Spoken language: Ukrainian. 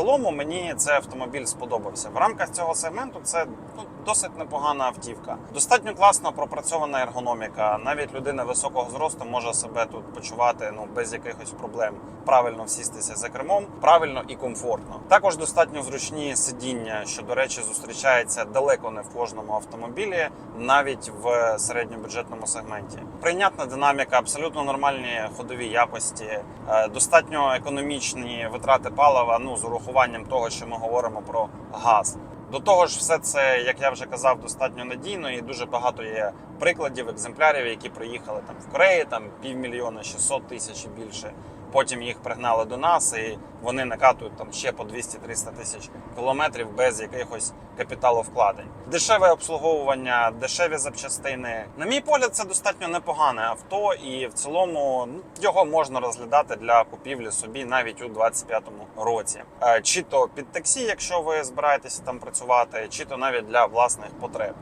цілому мені цей автомобіль сподобався. В рамках цього сегменту це ну, досить непогана автівка. Достатньо класно пропрацьована ергономіка. Навіть людина високого зросту може себе тут почувати ну без якихось проблем. Правильно всістися за кермом, правильно і комфортно. Також достатньо зручні сидіння, що до речі зустрічається далеко не в кожному автомобілі, навіть в середньобюджетному сегменті. Прийнятна динаміка, абсолютно нормальні ходові якості, е, достатньо економічні витрати палива. Ну з урахуванням того, що ми говоримо про газ. До того ж, все це, як я вже казав, достатньо надійно і дуже багато є прикладів, екземплярів, які приїхали там в Кореї, там півмільйона, 600 тисяч і більше. Потім їх пригнали до нас, і вони накатують там ще по 200-300 тисяч кілометрів без якихось капіталовкладень. Дешеве обслуговування, дешеві запчастини. На мій погляд, це достатньо непогане авто, і в цілому ну, його можна розглядати для купівлі собі навіть у 25-му році. Е, Чи то під таксі, якщо ви збираєтеся там працювати, чи то навіть для власних потреб.